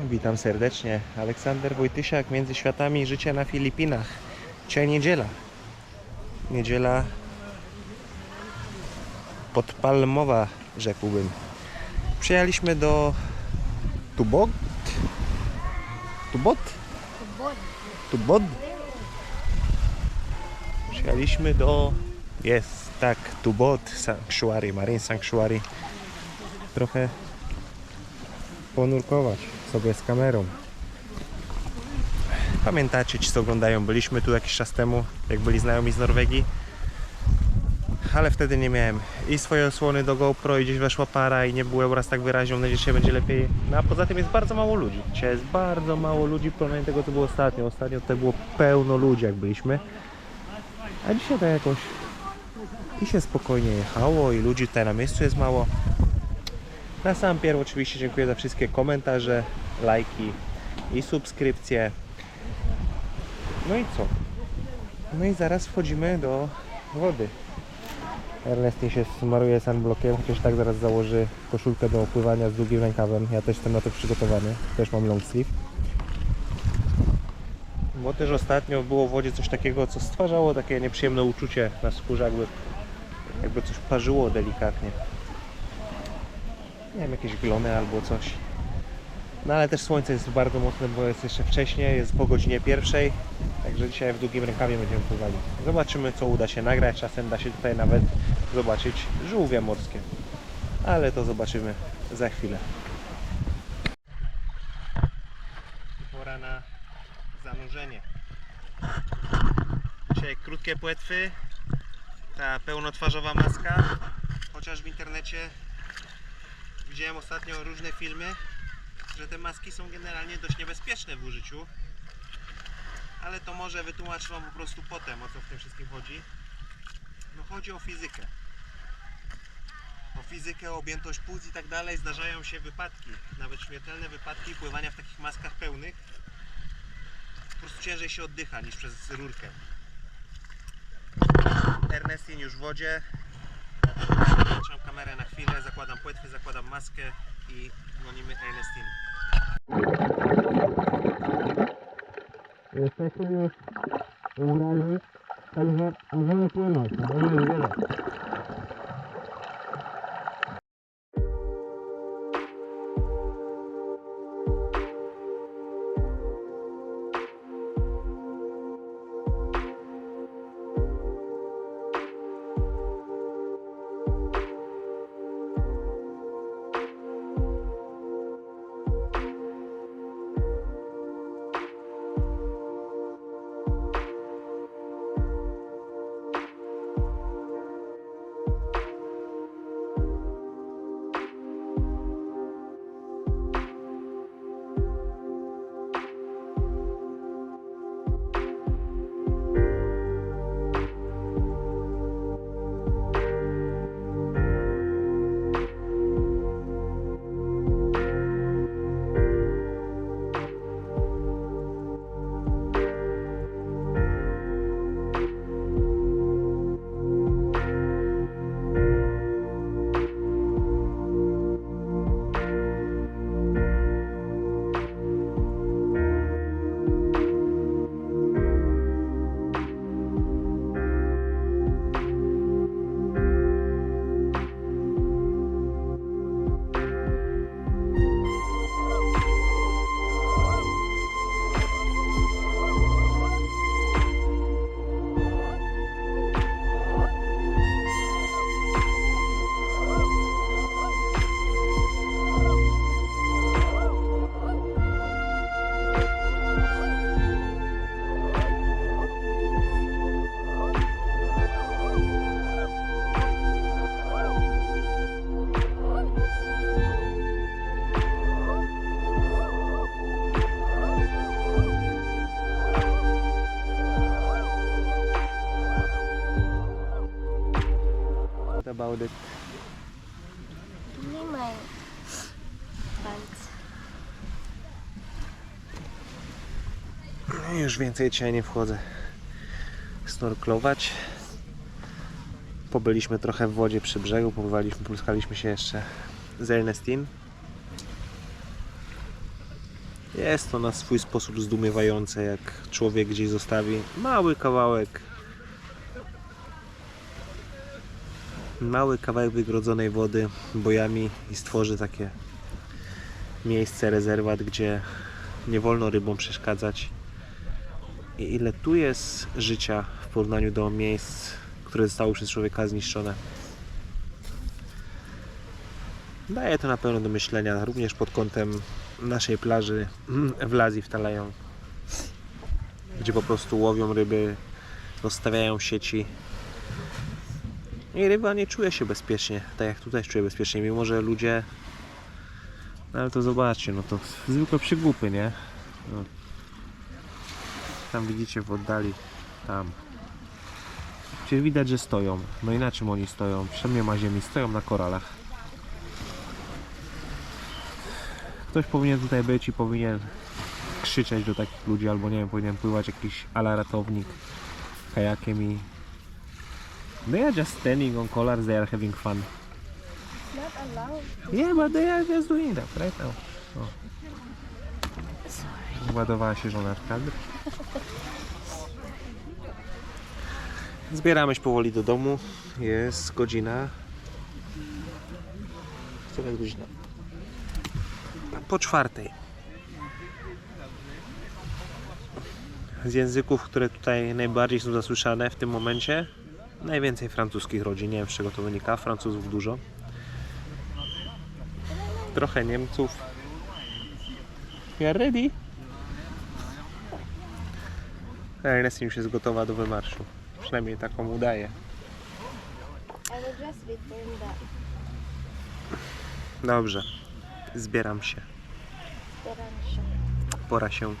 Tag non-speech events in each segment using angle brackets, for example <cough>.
Witam serdecznie. Aleksander Wojtysiak, Między Światami Życia na Filipinach. Dzisiaj niedziela. Niedziela podpalmowa, rzekłbym. Przyjechaliśmy do Tubog? Tubot? Tubod? Przyjechaliśmy do... Jest, tak, Tubot Sanctuary, Marine Sanctuary. Trochę ponurkować sobie z kamerą. Pamiętacie ci co oglądają, byliśmy tu jakiś czas temu, jak byli znajomi z Norwegii. Ale wtedy nie miałem i swoje osłony do GoPro i gdzieś weszła para i nie był obraz tak wyraźny, mam nadzieję, że będzie lepiej. No a poza tym jest bardzo mało ludzi. Dzisiaj jest bardzo mało ludzi w porównaniu tego co było ostatnio. Ostatnio tutaj było pełno ludzi jak byliśmy. A dzisiaj tak jakoś i się spokojnie jechało i ludzi tutaj na miejscu jest mało. Na sam pierw oczywiście dziękuję za wszystkie komentarze, lajki i subskrypcje. No i co? No i zaraz wchodzimy do wody. Ernestin się smaruje sunblockiem, chociaż tak zaraz założy koszulkę do opływania z długim rękawem. Ja też jestem na to przygotowany. Też mam long sleeve. Bo też ostatnio było w wodzie coś takiego, co stwarzało takie nieprzyjemne uczucie na skórze, jakby, jakby coś parzyło delikatnie nie wiem, jakieś glony albo coś. No ale też słońce jest bardzo mocne, bo jest jeszcze wcześniej, jest po godzinie pierwszej, także dzisiaj w długim rękawie będziemy pływali. Zobaczymy co uda się nagrać, czasem da się tutaj nawet zobaczyć żółwie morskie. Ale to zobaczymy za chwilę. Pora na zanurzenie. Dzisiaj krótkie płetwy, ta pełnotwarzowa maska, chociaż w internecie Widziałem ostatnio różne filmy, że te maski są generalnie dość niebezpieczne w użyciu. Ale to może wytłumaczę Wam po prostu potem, o co w tym wszystkim chodzi. No chodzi o fizykę. O fizykę, o objętość płuc i tak dalej. Zdarzają się wypadki, nawet śmiertelne wypadki pływania w takich maskach pełnych. Po prostu ciężej się oddycha niż przez rurkę. Ernestin już w wodzie, Trzymam kamerę na chwilę, zakładam płetwy, zakładam maskę i gonimy Ernestin. Jesteśmy już ubrani, także możemy płynąć, możemy wiele. About it? Mają palce. No już więcej dzisiaj nie wchodzę snorklować. Pobyliśmy trochę w wodzie przy brzegu, popływaliśmy, pluskaliśmy się jeszcze z Ernestin. Jest to na swój sposób zdumiewające, jak człowiek gdzieś zostawi mały kawałek mały kawałek wygrodzonej wody bojami i stworzy takie miejsce, rezerwat, gdzie nie wolno rybom przeszkadzać. I ile tu jest życia w porównaniu do miejsc, które zostały przez człowieka zniszczone. Daje to na pewno do myślenia, również pod kątem naszej plaży w Lazji w Talają, gdzie po prostu łowią ryby, rozstawiają sieci i ryba nie czuje się bezpiecznie, tak jak tutaj czuje bezpiecznie, mimo że ludzie no ale to zobaczcie, no to zwykłe przygłupy, nie? No. Tam widzicie w oddali, tam. Czyli widać, że stoją. No i na czym oni stoją? Przed nie ma ziemi, stoją na koralach. Ktoś powinien tutaj być i powinien krzyczeć do takich ludzi, albo nie wiem, powinien pływać jakiś ala ratownik kajakiem i They are just standing on collars, they are having fun. Not allowed. Yeah, but they are just doing that right now. O. Ładowała się żona w kadr. Zbieramy się powoli do domu. Jest godzina. Która jest godzina? Po czwartej. Z języków, które tutaj najbardziej są zasłyszane w tym momencie, najwięcej francuskich rodzin. Nie wiem z czego to wynika. Francuzów dużo trochę Niemców. You are ready? Ernest już jest gotowa do wymarszu. Przynajmniej taką udaje. Dobrze. Zbieram się. Zbieram się. Pora się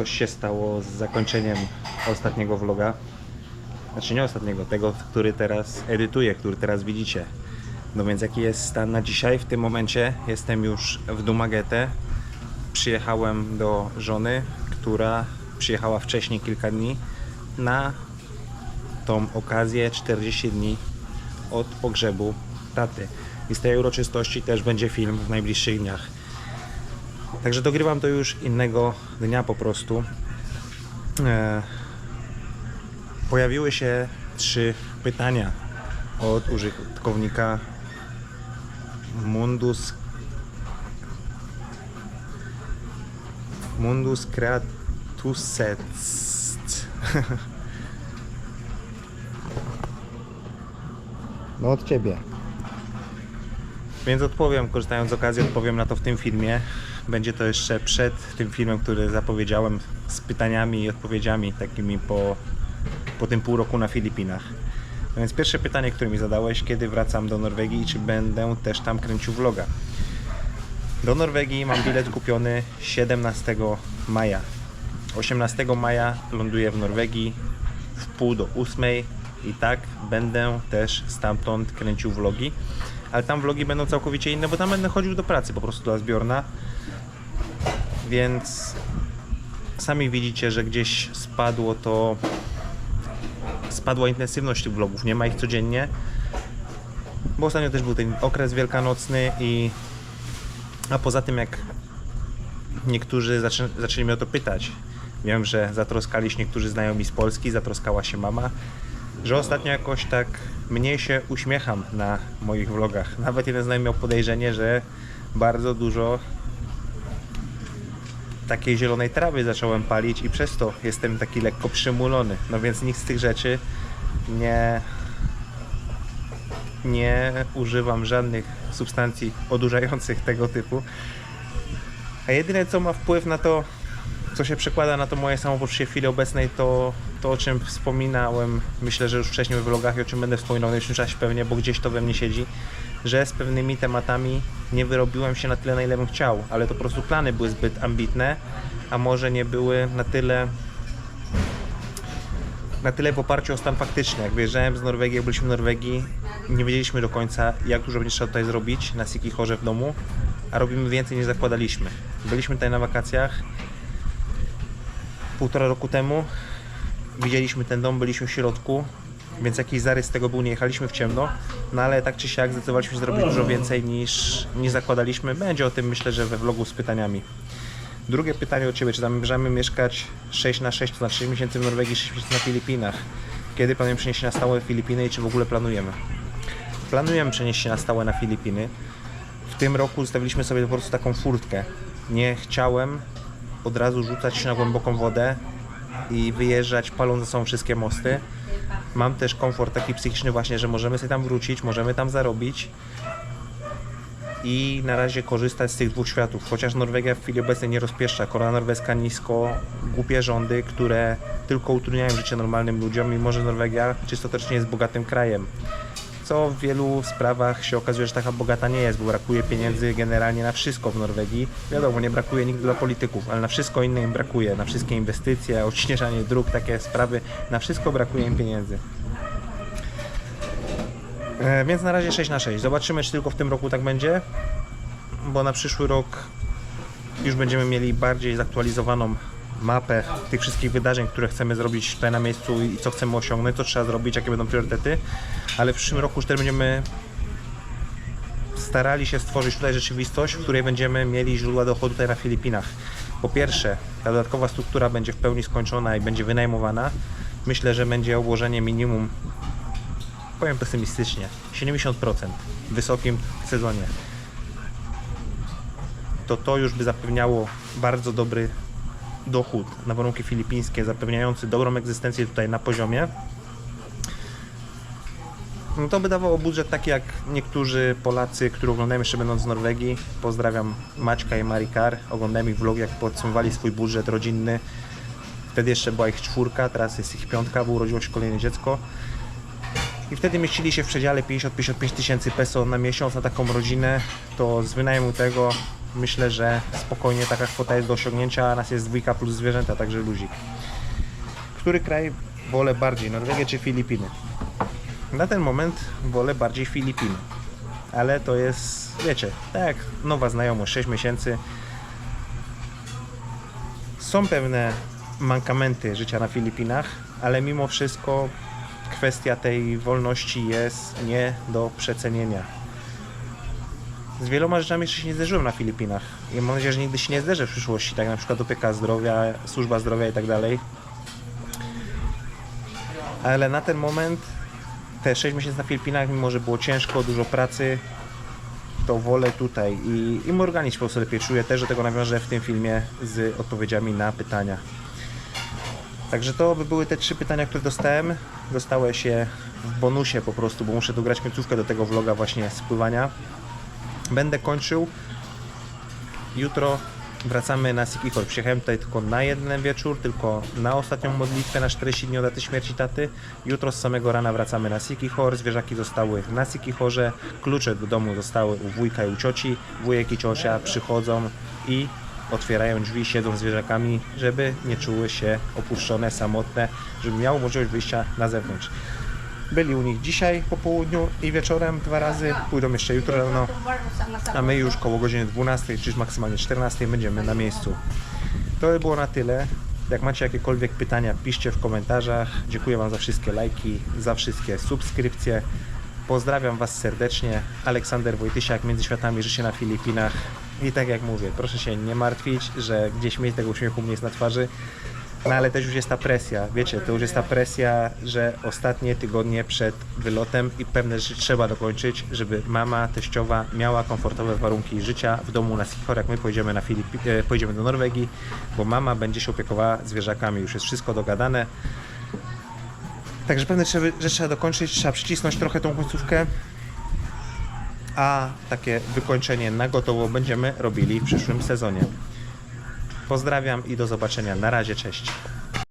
coś się stało z zakończeniem ostatniego vloga. Znaczy nie ostatniego, tego, który teraz edytuję, który teraz widzicie. No więc jaki jest stan na dzisiaj? W tym momencie jestem już w Dumagete. Przyjechałem do żony, która przyjechała wcześniej kilka dni na tą okazję 40 dni od pogrzebu taty. I z tej uroczystości też będzie film w najbliższych dniach. Także dogrywam to już innego dnia po prostu. E, pojawiły się trzy pytania od użytkownika Mundus Mundus Creatusest. No od ciebie. Więc odpowiem, korzystając z okazji, odpowiem na to w tym filmie. Będzie to jeszcze przed tym filmem, który zapowiedziałem z pytaniami i odpowiedziami takimi po, po tym pół roku na Filipinach. No więc pierwsze pytanie, które mi zadałeś, kiedy wracam do Norwegii i czy będę też tam kręcił vloga. Do Norwegii mam bilet kupiony 17 maja. 18 maja ląduję w Norwegii w pół do 8 i tak będę też stamtąd kręcił vlogi. Ale tam vlogi będą całkowicie inne, bo tam będę chodził do pracy po prostu do Zbiorna. Więc sami widzicie, że gdzieś spadło to spadła intensywność tych vlogów, nie ma ich codziennie. Bo ostatnio też był ten okres wielkanocny i a poza tym jak niektórzy zaczę, zaczęli mnie o to pytać. Wiem, że zatroskali się niektórzy znajomi z Polski, zatroskała się mama, że ostatnio jakoś tak mniej się uśmiecham na moich vlogach. <laughs> Nawet jeden znajomy miał podejrzenie, że bardzo dużo takiej zielonej trawy zacząłem palić i przez to jestem taki lekko przymulony. No więc nikt z tych rzeczy nie nie używam żadnych substancji odurzających tego typu. A jedyne co ma wpływ na to, co się przekłada na to moje samopoczucie w chwili obecnej, to to o czym wspominałem, myślę, że już wcześniej w vlogach i o czym będę wspominał w najbliższym czasie pewnie, bo gdzieś to we mnie siedzi, że z pewnymi tematami nie wyrobiłem się na tyle, na ile bym chciał, ale to po prostu plany były zbyt ambitne, a może nie były na tyle na tyle w oparciu o stan faktyczny. Jak wyjeżdżałem z Norwegii, jak byliśmy w Norwegii, nie wiedzieliśmy do końca, jak dużo będzie trzeba tutaj zrobić na Siki Chorze w domu, a robimy więcej niż zakładaliśmy. Byliśmy tutaj na wakacjach półtora roku temu, widzieliśmy ten dom, byliśmy w środku, więc jakiś zarys tego był, nie jechaliśmy w ciemno, no ale tak czy siak zdecydowaliśmy się zrobić dużo więcej niż, niż zakładaliśmy. Będzie o tym myślę, że we vlogu z pytaniami. Drugie pytanie od Ciebie, czy zamierzamy mieszkać 6 na 6, to znaczy 6 miesięcy w Norwegii, 6 miesięcy na Filipinach? Kiedy planujemy przenieść się na stałe Filipiny i czy w ogóle planujemy? Planujemy przenieść się na stałe na Filipiny. W tym roku zostawiliśmy sobie po prostu taką furtkę. Nie chciałem od razu rzucać się na głęboką wodę i wyjeżdżać za sobą wszystkie mosty. Mam też komfort taki psychiczny właśnie, że możemy sobie tam wrócić, możemy tam zarobić i na razie korzystać z tych dwóch światów. Chociaż Norwegia w chwili obecnej nie rozpieszcza. Korona norweska nisko, głupie rządy, które tylko utrudniają życie normalnym ludziom, mimo że Norwegia czystotecznie jest bogatym krajem. Co w wielu sprawach się okazuje, że taka bogata nie jest, bo brakuje pieniędzy generalnie na wszystko w Norwegii. Wiadomo, nie brakuje nigdy dla polityków, ale na wszystko inne im brakuje. Na wszystkie inwestycje, odśnieżanie dróg, takie sprawy, na wszystko brakuje im pieniędzy. E, Więc na razie 6 na 6. Zobaczymy, czy tylko w tym roku tak będzie, bo na przyszły rok już będziemy mieli bardziej zaktualizowaną mapę tych wszystkich wydarzeń, które chcemy zrobić tutaj na miejscu i co chcemy osiągnąć, co trzeba zrobić, jakie będą priorytety. Ale w przyszłym roku już też będziemy starali się stworzyć tutaj rzeczywistość, w której będziemy mieli źródła dochodu tutaj na Filipinach. Po pierwsze, ta dodatkowa struktura będzie w pełni skończona i będzie wynajmowana. Myślę, że będzie obłożenie minimum powiem pesymistycznie, 70% w wysokim sezonie. To to już by zapewniało bardzo dobry dochód na warunki filipińskie, zapewniający dobrą egzystencję tutaj na poziomie. No to by dawało budżet taki jak niektórzy Polacy, którzy oglądają jeszcze będąc w Norwegii. Pozdrawiam Maćka i Marikar. Oglądałem ich vlog, jak podsumowali swój budżet rodzinny. Wtedy jeszcze była ich czwórka, teraz jest ich piątka, bo urodziło się kolejne dziecko. I wtedy mieścili się w przedziale 50-55 tysięcy peso na miesiąc na taką rodzinę, to z wynajmu tego myślę, że spokojnie taka kwota jest do osiągnięcia, a nas jest dwójka plus zwierzęta, także luzik. Który kraj wolę bardziej, Norwegię czy Filipiny? Na ten moment wolę bardziej Filipiny, ale to jest, wiecie, tak nowa znajomość, 6 miesięcy. Są pewne mankamenty życia na Filipinach, ale mimo wszystko kwestia tej wolności jest nie do przecenienia. Z wieloma rzeczami jeszcze się nie zderzyłem na Filipinach i mam nadzieję, że nigdy się nie zderzę w przyszłości, tak na przykład opieka zdrowia, służba zdrowia i tak dalej. Ale na ten moment te 6 miesięcy na Filipinach, mimo że było ciężko, dużo pracy, to wolę tutaj i, i mój organizm po prostu lepiej czuje. Też do tego nawiążę w tym filmie z odpowiedziami na pytania. Także to by były te trzy pytania, które dostałem. Dostałeś je w bonusie po prostu, bo muszę dograć końcówkę do tego vloga właśnie z pływania. Będę kończył. Jutro wracamy na Sikihor. Przyjechałem tutaj tylko na jeden wieczór, tylko na ostatnią modlitwę na 40 dni od daty śmierci taty. Jutro z samego rana wracamy na Sikihor. Zwierzaki zostały na Sikihorze. Klucze do domu zostały u wujka i u cioci. Wujek i ciocia przychodzą i otwierają drzwi, siedzą z zwierzakami, żeby nie czuły się opuszczone, samotne, żeby miały możliwość wyjścia na zewnątrz. Byli u nich dzisiaj po południu i wieczorem dwa razy, pójdą jeszcze jutro rano, a my już koło godziny 12 czy maksymalnie 14 będziemy na miejscu. To by było na tyle. Jak macie jakiekolwiek pytania, piszcie w komentarzach. Dziękuję Wam za wszystkie lajki, za wszystkie subskrypcje. Pozdrawiam Was serdecznie. Aleksander Wojtysiak, Między Światami, życie na Filipinach. I tak jak mówię, proszę się nie martwić, że gdzieś mieć tego uśmiechu mnie jest na twarzy. No ale też już jest ta presja, wiecie, to już jest ta presja, że ostatnie tygodnie przed wylotem i pewne rzeczy trzeba dokończyć, żeby mama teściowa miała komfortowe warunki życia w domu na Sichor, jak my pojedziemy na Filipi- e, pojedziemy do Norwegii, bo mama będzie się opiekowała zwierzakami, już jest wszystko dogadane. Także pewne rzeczy trzeba dokończyć, trzeba przycisnąć trochę tą końcówkę, a takie wykończenie na gotowo będziemy robili w przyszłym sezonie. Pozdrawiam i do zobaczenia. Na razie, cześć.